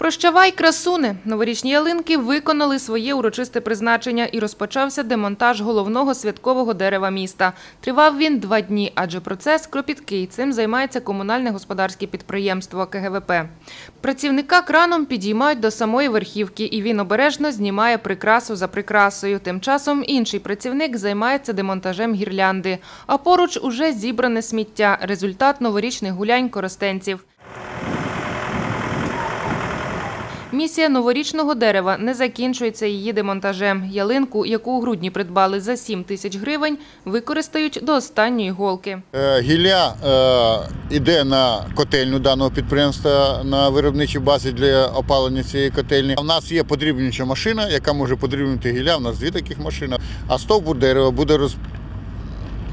Прощавай, красуне! Новорічні ялинки виконали своє урочисте призначення і розпочався демонтаж головного святкового дерева міста. Тривав він два дні, адже процес кропіткий. Цим займається комунальне господарське підприємство КГВП. Працівника краном підіймають до самої верхівки, і він обережно знімає прикрасу за прикрасою. Тим часом інший працівник займається демонтажем гірлянди. А поруч уже зібране сміття – результат новорічних гулянь коростенців. Місія новорічного дерева не закінчується її демонтажем. Ялинку, яку у грудні придбали за 7 тисяч гривень, використають до останньої голки. Е, Гілля е, йде на котельню даного підприємства на виробничій базі для опалення цієї котельні. У нас є подрібнююча машина, яка може подрібнювати гілля. У нас дві таких машини. А стовбур дерева буде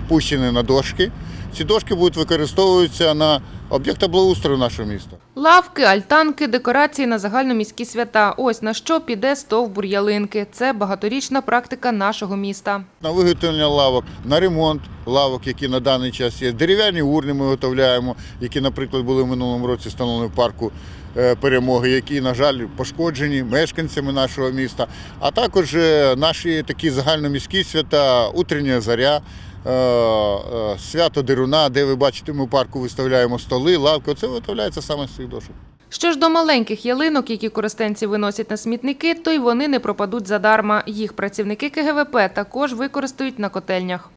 розпущений на дошки. Ці дошки будуть використовуватися на об'єкти благоустрою нашого міста. Лавки, альтанки, декорації на загальноміські свята. Ось на що піде стовбур ялинки. Це багаторічна практика нашого міста. На виготовлення лавок, на ремонт лавок, які на даний час є. Дерев'яні урни ми виготовляємо, які, наприклад, були в минулому році встановлені в парку е, перемоги, які, на жаль, пошкоджені мешканцями нашого міста. А також е, наші такі загальноміські свята, утрення заря. Е, е, Свято Деруна, де ви бачите, ми в парку виставляємо столи, лавки. Оце виготовляється саме з цих дошок. Що ж до маленьких ялинок, які користенці виносять на смітники, то й вони не пропадуть задарма. Їх працівники КГВП також використають на котельнях.